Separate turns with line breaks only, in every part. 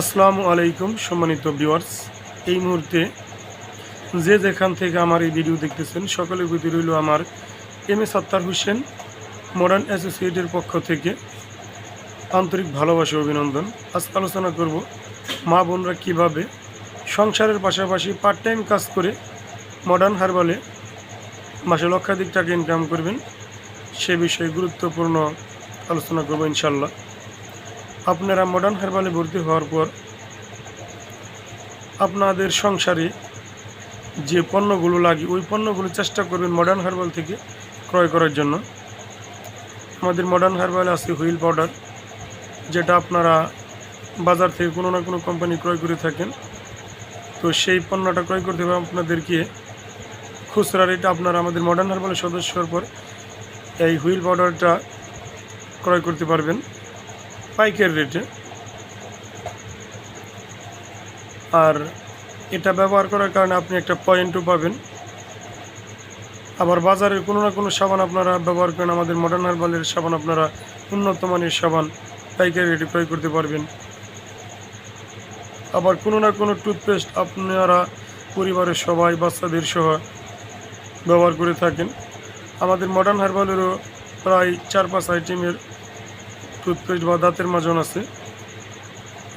আসসালামু আলাইকুম, সম্মানিত ভিউয়ার্স। এই মুহূর্তে যে যেখান থেকে আমার এই ভিডিও দেখতেছেন সকলের প্রতি রইল আমার M A Sattar Hossain, modern অ্যাসোসিয়েটের পক্ষ থেকে আন্তরিক ভালোবাসা অভিনন্দন। আজ আলোচনা করব মা বোনরা কীভাবে সংসারের পাশাপাশি পার্ট টাইম কাজ করে মডার্ন হারবালে মাসে লক্ষাধিক টাকা ইনকাম করবেন, সে বিষয়ে গুরুত্বপূর্ণ আলোচনা করব ইনশাল্লাহ আপনারা মডার্ন হারবালে ভর্তি হওয়ার পর আপনাদের সংসারে যে পণ্যগুলো লাগে, ওই পণ্যগুলো চেষ্টা করবেন মডার্ন হারবাল থেকে ক্রয় করার জন্য। আমাদের মডার্ন হারবাল আছে হুইল পাউডার, যেটা আপনারা বাজার থেকে কোনো না কোনো কোম্পানি ক্রয় করে থাকেন। তো সেই পণ্যটা ক্রয় করতে হবে আপনাদেরকে। খুচরা রেটে আপনারা আমাদের মডার্ন হারবালের সদস্য হওয়ার পর এই হুইল পাউডারটা ক্রয় করতে পারবেন। পাইকারি রেটে। আর এটা ব্যবহার করার কারণে আপনি একটা পয়েন্টও পাবেন। আবার বাজারের কোনো না কোনো সাবান আপনারা ব্যবহার করেন, আমাদের মডার্ন হারবালের সাবান আপনারা উন্নত মানের সাবান পাইকারি রেটে ক্রয় করতে পারবেন। আবার কোনো না কোনো টুথপেস্ট আপনারা পরিবারের সবাই, বাচ্চাদের সহ ব্যবহার করে থাকেন। আমাদের মডার্ন হারবালেরও প্রায় চার পাঁচ আইটেমের টুথপেস্ট বা দাঁতের মাজন আছে।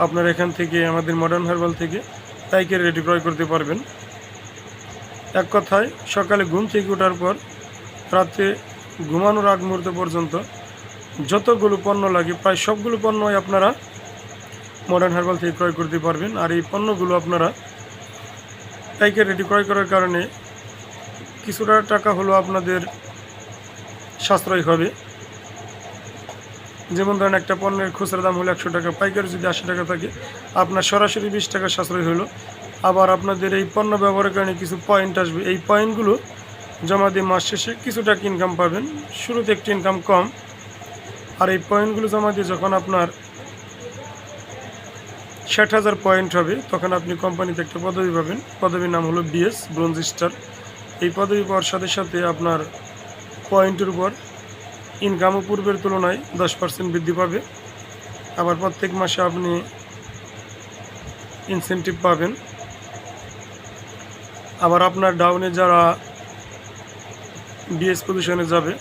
আপনারা এখান থেকে, আমাদের মডার্ন হার্বাল থেকে পাইকারি রেডি ক্রয় করতে পারবেন। এক কথায়, সকালে ঘুম থেকে ওঠার পর রাতে ঘুমানোর আগ মুহূর্ত পর্যন্ত যতগুলো পণ্য লাগে, প্রায় সবগুলো পণ্যই আপনারা মডার্ন হার্বাল থেকে ক্রয় করতে পারবেন। আর এই পণ্যগুলো আপনারা পাইকারি রেডি ক্রয় করার কারণে কিছুটা টাকা হলো আপনাদের সাশ্রয় হবে। যেমন ধরেন একটা পণ্যের খুচরা দাম হলো একশো টাকা, পাইকারি যদি আশি টাকা থাকে, আপনার সরাসরি বিশ টাকা সাশ্রয় হলো। আবার আপনাদের এই পণ্য ব্যবহারের কারণে কিছু পয়েন্ট আসবে। এই পয়েন্টগুলো জমা দিয়ে মাস শেষে কিছু টাকা ইনকাম পাবেন। শুরুতে একটি ইনকাম কম। আর এই পয়েন্টগুলো জমা দিয়ে যখন আপনার ষাট হাজার পয়েন্ট হবে, তখন আপনি কোম্পানিতে একটা পদবি পাবেন। পদবীর নাম হলো বিএস ব্রোঞ্জ স্টার এই পদবি পাওয়ার সাথে সাথে আপনার পয়েন্টের উপর ইনকামও পূর্বের তুলনায় দশ পার্সেন্ট বৃদ্ধি পাবে। আবার প্রত্যেক মাসে আপনি ইনসেন্টিভ পাবেন। আবার আপনার ডাউনে যারা বিএস পজিশনে যাবে,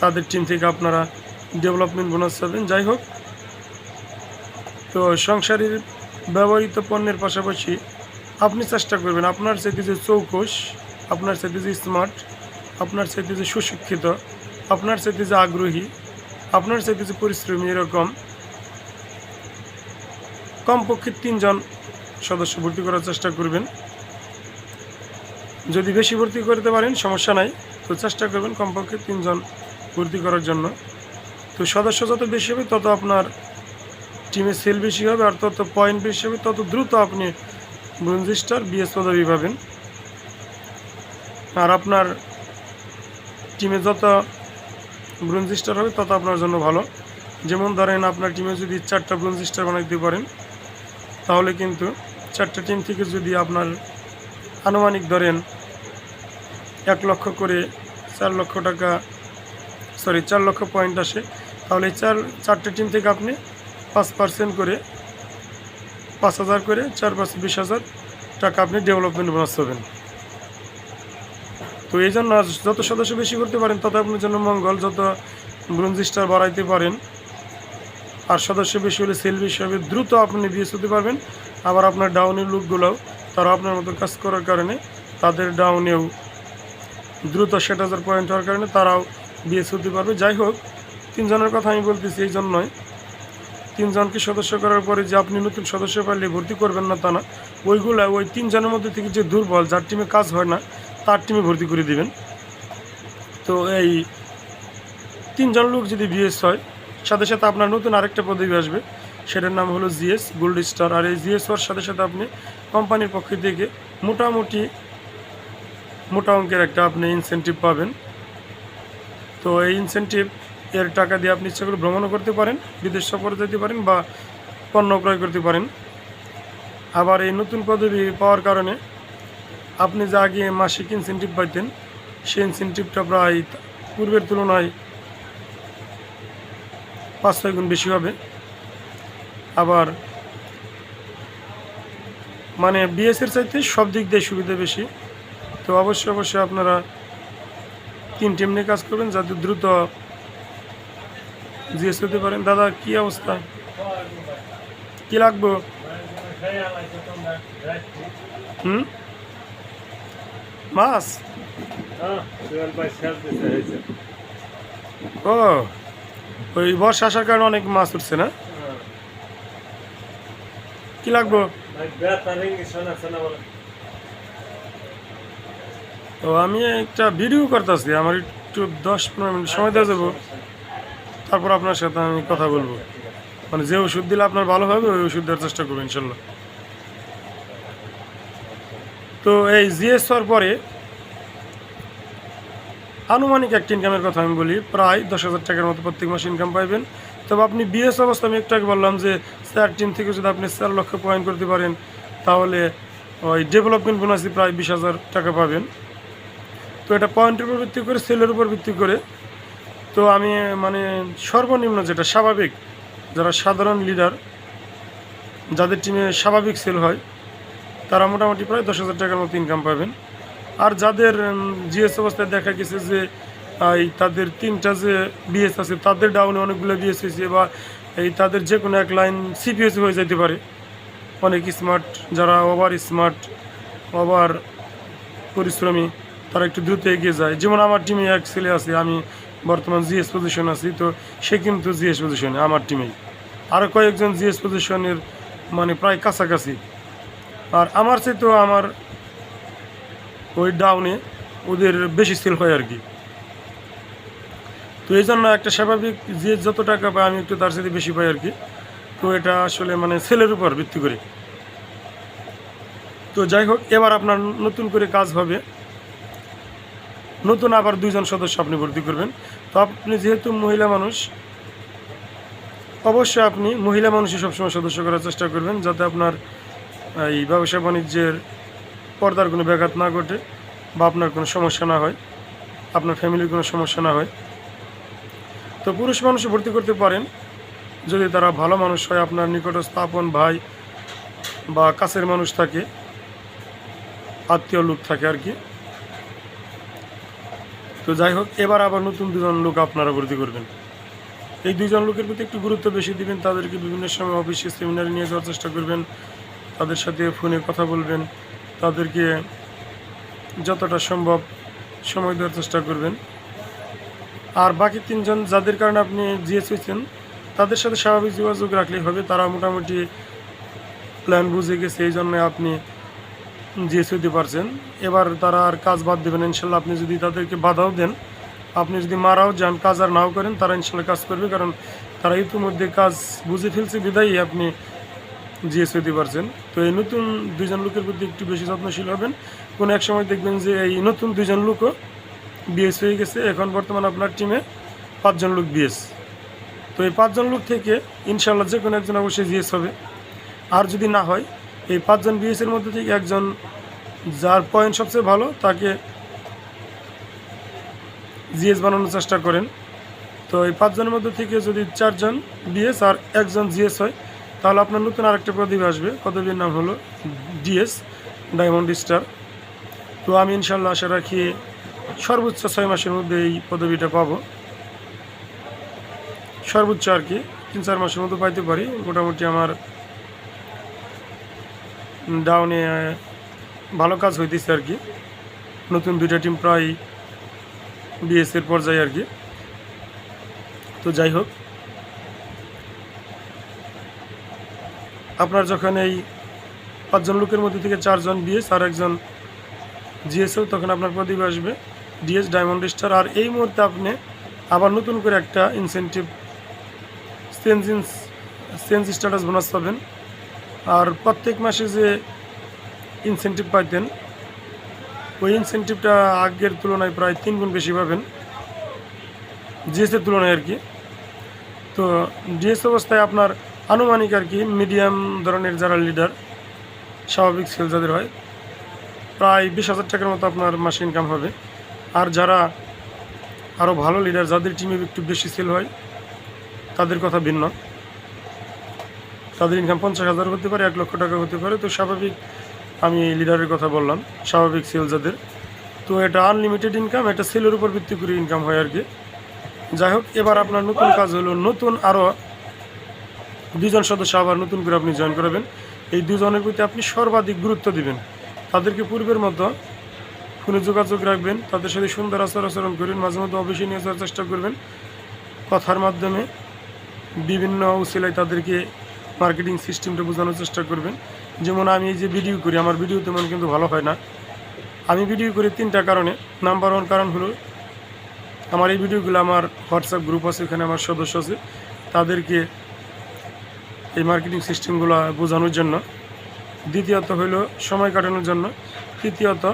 তাদের টিম থেকে আপনারা ডেভেলপমেন্ট বোনাস পাবেন। যাই হোক, তো সংসারের ব্যবহৃত পণ্যের পাশাপাশি আপনি চেষ্টা করবেন, আপনার সাথে যে চৌকস আপনার সাথে যে স্মার্ট আপনার সাথে যে সুশিক্ষিত, আপনার সাথে যে আগ্রহী, আপনার সাথে যে পরিশ্রমী এরকম কমপক্ষে তিনজন সদস্য ভর্তি করার চেষ্টা করবেন। যদি বেশি ভর্তি করতে পারেন, সমস্যা নাই। তো চেষ্টা করবেন কমপক্ষে তিনজন ভর্তি করার জন্য। তো সদস্য যত বেশি হবে, তত আপনার টিমে সেল বেশি হবে, আর তত পয়েন্ট বেশি হবে, তত দ্রুত আপনি ব্রোঞ্জ স্টার বিএস পদবি পাবেন। আর আপনার টিমে যত ব্রোঞ্জ স্টার হবে, তত আপনার জন্য ভালো। যেমন ধরেন, আপনার টিমে যদি চারটা ব্রোঞ্জ স্টার বানাইতে পারেন, তাহলে কিন্তু চারটা টিম থেকে যদি আপনার আনুমানিক ধরেন এক লক্ষ করে চার লক্ষ টাকা সরি চার লক্ষ পয়েন্ট আসে, তাহলে চার, চারটে টিম থেকে আপনি পাঁচ পার্সেন্ট করে, পাঁচ হাজার করে, চার পাঁচ বিশ হাজার টাকা আপনি ডেভেলপমেন্ট বোনাস পাবেন। তো এই জন্য যত সদস্য বেশি করতে পারেন, তত আপনার জন্য মঙ্গল। যত ব্রোঞ্জ স্টার বাড়াইতে পারেন, আর সদস্য বেশি হলে সেল বেশি হবে, দ্রুত আপনি বিএস হতে পারবেন। আবার আপনার ডাউনের লোকগুলোও তারা আপনার মতো কাজ করার কারণে তাদের ডাউনেও দ্রুত ষাট হাজার পয়েন্ট হওয়ার কারণে তারাও বিএস হতে পারবে। যাই হোক, তিনজনের কথা আমি বলতেছি এই জন্যই। তিনজনকে সদস্য করার পরে যে আপনি নতুন সদস্য পাইলে ভর্তি করবেন না তা না। ওইগুলো, ওই তিনজনের মধ্যে থেকে যে দুর্বল, যার টিমে কাজ হয় না তার টিমে ভর্তি করে দিবেন। তো এই তিনজন লোক যদি বিএস হয়, সাথে সাথে আপনার নতুন আরেকটা পদবি আসবে, সেটার নাম হলো জিএস গোল্ড স্টার আর এই জিএস হওয়ার সাথে সাথে আপনি কোম্পানির পক্ষ থেকে মোটামুটি মোটা অঙ্কের একটা আপনি ইনসেন্টিভ পাবেন। তো এই ইনসেন্টিভ এর টাকা দিয়ে আপনি ইচ্ছা করে ভ্রমণও করতে পারেন, বিদেশ সফরে যেতে পারেন বা পণ্য ক্রয় করতে পারেন। আবার এই নতুন পদবি পাওয়ার কারণে আপনি যা আগে মাসিক ইনসেন্টিভ পাইতেন, সেই ইনসেন্টিভটা প্রায় পূর্বের তুলনায় পাঁচ ছয় গুণ বেশি হবে। আবার মানে বিএসের চাইতে সব দিক দিয়ে সুবিধা বেশি। তো অবশ্যই অবশ্যই আপনারা তিন টিম নিয়ে কাজ করবেন যাতে দ্রুত জিএস হতে পারেন। দাদা, কি অবস্থা? কি লাগবো? হুম? মাছ? ও, ওই বর্ষা আসার কারণে অনেক মাছ উঠছে না? কি লাগবো? তো আমি একটা ভিডিও করতেছি, আমার একটু দশ পনেরো মিনিট সময় দেওয়া যাব। তারপর আপনার সাথে আমি কথা বলব। মানে যে ওষুধ দিলে আপনার ভালো হবে, ওই ওষুধ দেওয়ার চেষ্টা করব, ইনশাল্লাহ। তো এই জিএস হওয়ার পরে আনুমানিক একটা ইনকামের কথা আমি বলি, প্রায় দশ হাজার টাকার মতো প্রত্যেক মাসে ইনকাম পাইবেন। তবে আপনি বিএস অবস্থা, আমি একটু আগে বললাম যে চার টিম থেকে যদি আপনি চার লক্ষ পয়েন্ট করতে পারেন, তাহলে ওই ডেভেলপমেন্ট বোনাসে প্রায় বিশ হাজার টাকা পাবেন। তো এটা পয়েন্টের উপর ভিত্তি করে সেলের উপর ভিত্তি করে। তো আমি মানে সর্বনিম্ন যেটা, স্বাভাবিক, যারা সাধারণ লিডার যাদের টিমে স্বাভাবিক সেল হয় তারা মোটামুটি প্রায় দশ হাজার টাকার মতো ইনকাম পাবেন। আর যাদের জিএস অবস্থায় দেখা গেছে যে এই তাদের তিনটা যে বিএস আছে, তাদের ডাউনে অনেকগুলো বিএস হয়েছে বা এই তাদের যে কোনো এক লাইন সিপিএস হয়ে যেতে পারে। অনেক স্মার্ট যারা ওভার স্মার্ট ওভার পরিশ্রমী, তারা একটু দ্রুত এগিয়ে যায়। যেমন আমার টিমে এক ছেলে আছে, আমি বর্তমান জিএস পজিশন আছি, তো সে কিন্তু জিএস পজিশনে আমার টিমেই আরও কয়েকজন জিএস পজিশনের মানে প্রায় কাছাকাছি। আর আমার চেয়ে তো আমার ওই ডাউনে ওদের বেশি সেল হয় আর কি তো এই জন্য একটা স্বাভাবিক যে যত টাকা পায় আমি একটু তার সাথে বেশি পাই আর কি তো এটা আসলে মানে সেলের উপর ভিত্তি করে। তো যাই হোক, এবার আপনার নতুন করে কাজ হবে। নতুন আবার দুইজন সদস্য আপনি ভর্তি করবেন। তো আপনি যেহেতু মহিলা মানুষ, অবশ্যই আপনি মহিলা মানুষই সবসময় সদস্য করার চেষ্টা করবেন, যাতে আপনার এই ব্যবসা বাণিজ্যের পর্দার কোনো ব্যাঘাত না ঘটে বা আপনার কোনো সমস্যা না হয়, আপনার ফ্যামিলির কোনো সমস্যা না হয়। তো পুরুষ মানুষ ভর্তি করতে পারেন, যদি তারা ভালো মানুষ হয়, আপনার নিকটস্থ আপন ভাই বা কাছের মানুষ থাকে, আত্মীয় লোক থাকে আর কি। তো যাই হোক, এবার আবার নতুন দুজন লোক আপনারা ভর্তি করবেন। এই দুইজন লোকের প্রতি একটু গুরুত্ব বেশি দিবেন, তাদেরকে বিভিন্ন সময় অফিসে সেমিনারে নিয়ে যাওয়ার চেষ্টা করবেন। তাদের সাথে ফোনে কথা বলবেন, তাদেরকে যতটা সম্ভব সময় দেওয়ার চেষ্টা করবেন। আর বাকি তিনজন যাদের কারণে আপনি জিএস হয়েছেন তাদের সাথে স্বাভাবিক যোগাযোগ রাখলেই হবে। তারা মোটামুটি প্ল্যান বুঝে গেছে, এই জন্য আপনি জিএস হতে পারছেন। এবার তারা আর কাজ বাদ দেবেন ইনশাল্লাহ আপনি যদি তাদেরকে বাধাও দেন, আপনি যদি মারাও যান, কাজ আর নাও করেন, তারা ইনশাল্লাহ কাজ করবে। কারণ তারা ইতিমধ্যে কাজ বুঝে ফেলছে। বিদায়ী আপনি জিএস হতে পারছেন। তো এই নতুন দুইজন লোকের প্রতি একটু বেশি যত্নশীল হবেন। কোনো এক সময় দেখবেন যে এই নতুন দুইজন লোকও বিএস হয়ে গেছে। এখন বর্তমান আপনার টিমে পাঁচজন লোক বিএস। তো এই পাঁচজন লোক থেকে ইনশাল্লাহ যে কোনো একজন অবশ্যই জিএস হবে। আর যদি না হয়, এই পাঁচজন বিএসের মধ্যে থেকে একজন যার পয়েন্ট সবচেয়ে ভালো, তাকে জিএস বানানোর চেষ্টা করেন। তো এই পাঁচজনের মধ্যে থেকে যদি চারজন বিএস আর একজন জিএস হয় তাহলে আপনার নতুন আরেকটা পদবি আসবে। পদবীর নাম হলো ডিএস ডায়মন্ড স্টার তো আমি ইনশাল্লাহ আশা রাখি সর্বোচ্চ ছয় মাসের মধ্যে এই পদবিটা পাবো। সর্বোচ্চ আর কি, তিন চার মাসের মধ্যে পাইতে পারি। মোটামুটি আমার ডাউনে ভালো কাজ হইতেছে আর কি। নতুন দুইটা টিম প্রায় বিএসের পর্যায়ে আর কি। তো যাই হোক আপনার যখন এই পাঁচজন লোকের মধ্যে থেকে চারজন বিএস আর একজন জিএসও তখন আপনার প্রদীপ আসবে। ডিএস ডায়মন্ড স্টার আর এই মুহূর্তে আপনি আবার নতুন করে একটা incentive change change status bonus পাবেন। আর প্রত্যেক মাসে যে ইনসেন্টিভ পাইতেন, ওই ইনসেন্টিভটা আগের তুলনায় প্রায় তিন গুণ বেশি পাবেন। জিএসের তুলনায় আর কি। তো ডিএস অবস্থায় আপনার আনুমানিক আর কি মিডিয়াম ধরনের যারা লিডার স্বাভাবিক সেল যাদের হয়, প্রায় বিশ হাজার টাকার মতো আপনার মাসে ইনকাম হবে। আর যারা আরও ভালো লিডার যাদের টিমে একটু বেশি সেল হয়, তাদের কথা ভিন্ন। তাদের ইনকাম পঞ্চাশ হাজার হতে পারে, এক লক্ষ টাকা হতে পারে। তো স্বাভাবিক, আমি লিডারের কথা বললাম, স্বাভাবিক সেল যাদের। তো এটা আনলিমিটেড ইনকাম এটা সেলের উপর ভিত্তি করে ইনকাম হয় আর কি। যাই হোক, এবার আপনার নতুন কাজ হলো, নতুন আরও দুজন সদস্য আবার নতুন করে আপনি জয়েন করাবেন। এই দুজনের প্রতি আপনি সর্বাধিক গুরুত্ব দিবেন। তাদেরকে পূর্বের মতো ফোনে যোগাযোগ রাখবেন, তাদের সাথে সুন্দর আচার আচরণ করবেন, মাঝে মধ্যে অফিসে নিয়ে যাওয়ার চেষ্টা করবেন। কথার মাধ্যমে বিভিন্ন উসিলায় তাদেরকে মার্কেটিং সিস্টেমটা বোঝানোর চেষ্টা করবেন। যেমন আমি এই যে ভিডিও করি, আমার ভিডিও তেমন কিন্তু ভালো হয় না। আমি ভিডিও করি তিনটা কারণে। নাম্বার ওয়ান কারণ হলো, আমার এই ভিডিওগুলো আমার হোয়াটসঅ্যাপ গ্রুপ আছে, এখানে আমার সদস্য আছে। তাদেরকে এই মার্কেটিং সিস্টেমগুলো বোঝানোর জন্য। দ্বিতীয়ত হলো সময় কাটানোর জন্য। তৃতীয়ত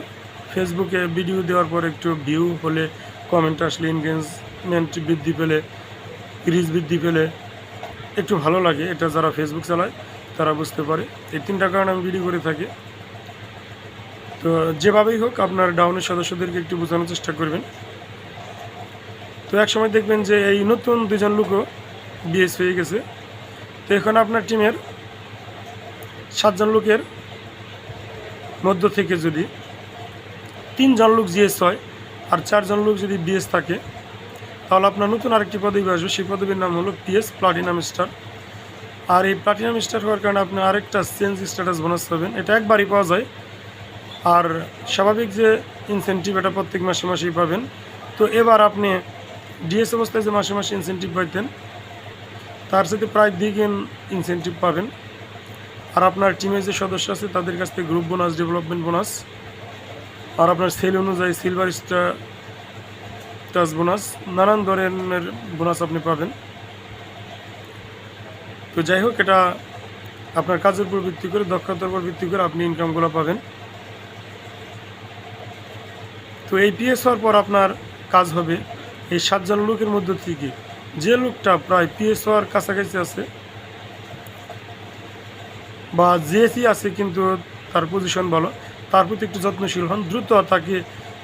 ফেসবুকে ভিডিও দেওয়ার পর একটু ভিউ হলে কমেন্ট আসলে এনগেজমেন্ট বৃদ্ধি পেলে রিচ বৃদ্ধি পেলে একটু ভালো লাগে। এটা যারা ফেসবুক চালায়, তারা বুঝতে পারে। এই তিনটা কারণে আমি ভিডিও করে থাকি। তো যেভাবেই হোক, আপনার ডাউনের সদস্যদেরকে একটু বোঝানোর চেষ্টা করবেন। তো এক সময় দেখবেন যে এই নতুন দুজন লোকও বিএস হয়ে গেছে। তো এখন আপনার টিমের সাতজন লোকের মধ্য থেকে যদি তিনজন লোক জিএস হয় আর চারজন লোক যদি বিএস থাকে, তাহলে আপনার নতুন আরেকটি পদবি আসবে। সেই পদবীর নাম হলো পিএস প্লাটিনাম স্টার। আর এই প্লাটিনাম স্টার হওয়ার কারণে আপনি আরেকটা চেঞ্জ স্ট্যাটাস বোনাস পাবেন। এটা একবারই পাওয়া যায়। আর স্বাভাবিক যে ইনসেন্টিভ এটা প্রত্যেক মাসে মাসেই পাবেন। তো এবার আপনি ডিএস অবস্থায় যে মাসে মাসে ইনসেন্টিভ পাইতেন তার সাথে প্রায় দ্বিগুণ ইনসেন্টিভ পাবেন। আর আপনার টিমের যে সদস্য আছে, তাদের কাছ থেকে গ্রুপ বোনাস ডেভেলপমেন্ট বোনাস আর আপনার সেল অনুযায়ী সিলভার স্টার টাচ বোনাস নানান ধরনের বোনাস আপনি পাবেন। তো যাই হোক, এটা আপনার কাজের উপর ভিত্তি করে, দক্ষতার উপর ভিত্তি করে আপনি ইনকামগুলো পাবেন। তো এই পিএস হওয়ার পর আপনার কাজ হবে এই সাতজন লোকের মধ্য থেকে। যে লোকটা প্রায় পিএস হওয়ার কাছাকাছি আছে বা জিএসি আছে কিন্তু তার পজিশন ভালো, তার প্রতি একটু যত্নশীল হন, দ্রুত তাকে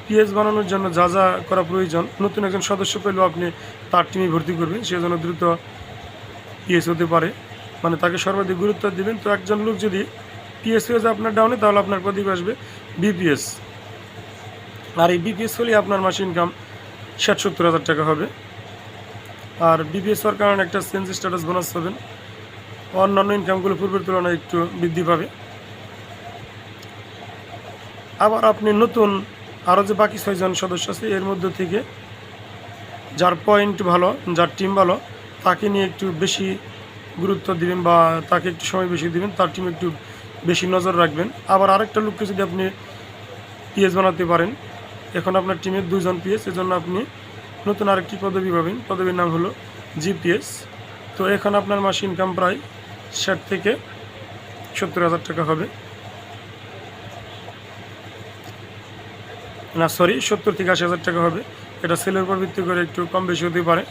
পিএস বানানোর জন্য যা যা করা প্রয়োজন, নতুন একজন সদস্য পেলেও আপনি তার টিমে ভর্তি করবেন, সে যেন দ্রুত পিএস হতে পারে। মানে তাকে সর্বাধিক গুরুত্ব দিবেন। তো একজন লোক যদি পিএস হয়ে যায় আপনার ডাউনে তাহলে আপনার প্রদীপ আসবে বিপিএস আর এই বিপিএস হলেই আপনার মাসে ইনকাম ষাট সত্তর হাজার টাকা হবে। আর বিপিএস কারণে একটা সেন্স স্ট্যাটাস বোনাস পাবেন। অন্যান্য ইনকামগুলো পূর্বের তুলনায় একটু বৃদ্ধি পাবে। আবার আপনি নতুন আরও যে বাকি ছয়জন সদস্য আছে, এর মধ্যে থেকে যার পয়েন্ট ভালো, যার টিম ভালো, তাকে নিয়ে একটু বেশি গুরুত্ব দিবেন বা তাকে একটু সময় বেশি দিবেন, তার টিম একটু বেশি নজর রাখবেন। আবার আরেকটা লোককে যদি আপনি পিএস বানাতে পারেন, এখন আপনার টিমের দুজন পিএস এজন্য আপনি নতুন আরেকটি পদবি পাবেন। পদবীর নাম হলো জিপিএস। তো এখন আপনার মাসে ইনকাম প্রায় ষাট থেকে সত্তর হাজার টাকা হবে। না সরি সত্তর থেকে আশি হাজার টাকা হবে। এটা সেলের উপর ভিত্তি করে একটু কম বেশি হতে পারে।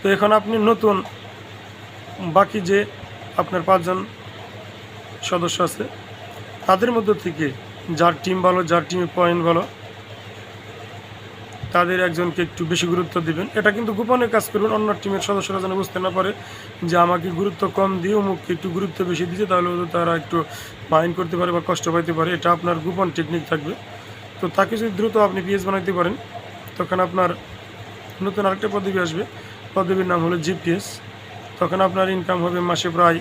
তো এখন আপনি নতুন বাকি যে আপনার পাঁচজন সদস্য আছে, তাদের মধ্য থেকে যার টিম ভালো, যার টিমে পয়েন্ট ভালো তাদের একজনকে একটু বেশি গুরুত্ব দিবেন। এটা কিন্তু গোপনে কাজ করবেন, অন্য টিমের সদস্যরা যেন বুঝতে না পারে যে আমাকে গুরুত্ব কম দিয়ে অমুককে একটু গুরুত্ব বেশি দিচ্ছে তাহলে তারা একটু মাইন্ড করতে পারে বা কষ্ট পাইতে পারে। এটা আপনার গোপন টেকনিক থাকবে। তো তাকে যদি দ্রুত আপনি পিএস বানাইতে পারেন, তখন আপনার নতুন আরেকটা পদবি আসবে। পদবীর নাম হলো জিপিএস। তখন আপনার ইনকাম হবে মাসে প্রায়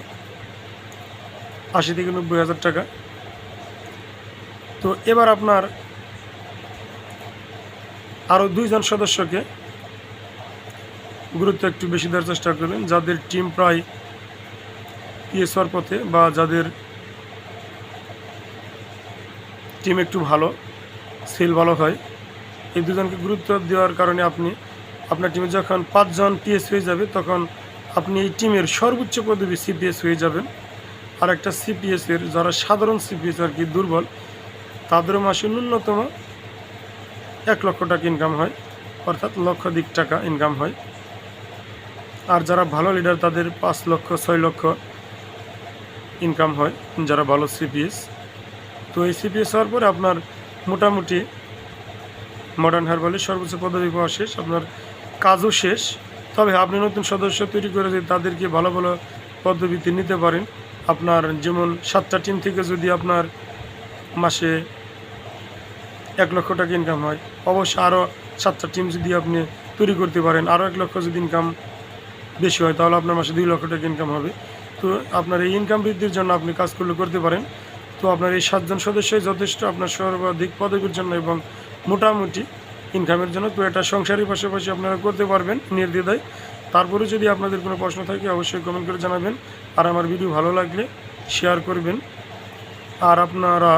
আশি থেকে নব্বই হাজার টাকা। তো এবার আপনার আরও দুইজন সদস্যকে গুরুত্ব একটু বেশি দেওয়ার চেষ্টা করবেন। যাদের টিম প্রায় পিএসআর পথে বা যাদের টিম একটু ভালো সেল ভালো হয়, এই দুজনকে গুরুত্ব দেওয়ার কারণে আপনি আপনার টিমে যখন পাঁচজন পিএস হয়ে যাবে, তখন আপনি এই টিমের সর্বোচ্চ পদবি সিপিএস হয়ে যাবেন। আর একটা সিপিএসের, যারা সাধারণ সিপিএস আর কি, দুর্বল তাদেরও মাসে ন্যূনতম এক লক্ষ টাকা ইনকাম হয়, অর্থাৎ লক্ষাধিক টাকা ইনকাম হয়। আর যারা ভালো লিডার তাদের পাঁচ লক্ষ, ছয় লক্ষ ইনকাম হয়, যারা ভালো সিপিএস তো এই সিপিএস হওয়ার পরে আপনার মোটামুটি মডার্ন হারবালের সর্বোচ্চ পদবি পাওয়া শেষ, আপনার কাজও শেষ। তবে আপনি নতুন সদস্য তৈরি করে যে তাদেরকে ভালো ভালো পদ্ধতিতে নিতে পারেন, আপনার যেমন সাতটা টিম থেকে যদি আপনার মাসে এক লক্ষ টাকা ইনকাম হয়। অবশ্য আরও সাতটা টিম যদি আপনি তৈরি করতে পারেন আরও এক লক্ষ যদি ইনকাম বেশি হয়, তাহলে আপনার মাসে দুই লক্ষ টাকা ইনকাম হবে। তো আপনার এই ইনকাম বৃদ্ধির জন্য আপনি কাজ করলে করতে পারেন। তো আপনার এই সাতজন সদস্যই যথেষ্ট আপনার সর্বাধিক পদবীর জন্য এবং মোটামুটি ইনকামের জন্য। তো এটা সংসারের পাশাপাশি আপনারা করতে পারবেন নির্দ্বিধায়। তারপরে যদি আপনাদের কোনো প্রশ্ন থাকে, অবশ্যই কমেন্ট করে জানাবেন। আর আমার ভিডিও ভালো লাগলে শেয়ার করবেন। আর আপনারা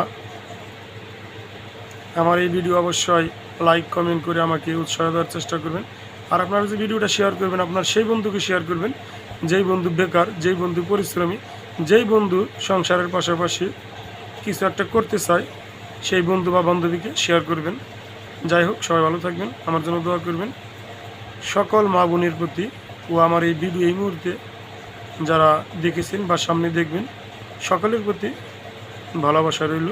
আমার এই ভিডিও অবশ্যই লাইক কমেন্ট করে আমাকে উৎসাহ দেওয়ার চেষ্টা করবেন। আর আপনারা যে ভিডিওটা শেয়ার করবেন, আপনার সেই বন্ধুকে শেয়ার করবেন, যেই বন্ধু বেকার, যেই বন্ধু পরিশ্রমী, যেই বন্ধু সংসারের পাশাপাশি কিছু একটা করতে চায়, সেই বন্ধু বা বান্ধবীকে শেয়ার করবেন। যাই হোক, সবাই ভালো থাকবেন, আমার জন্য দোয়া করবেন। সকল মা বোনের প্রতি ও আমার এই ভিডিও এই মুহূর্তে যারা দেখেছেন বা সামনে দেখবেন, সকলের প্রতি ভালোবাসা রইল।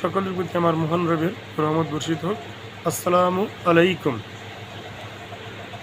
সকলের প্রতি আমার মহান রবের রহমত বর্ষিত হোক। আসসালামু আলাইকুম।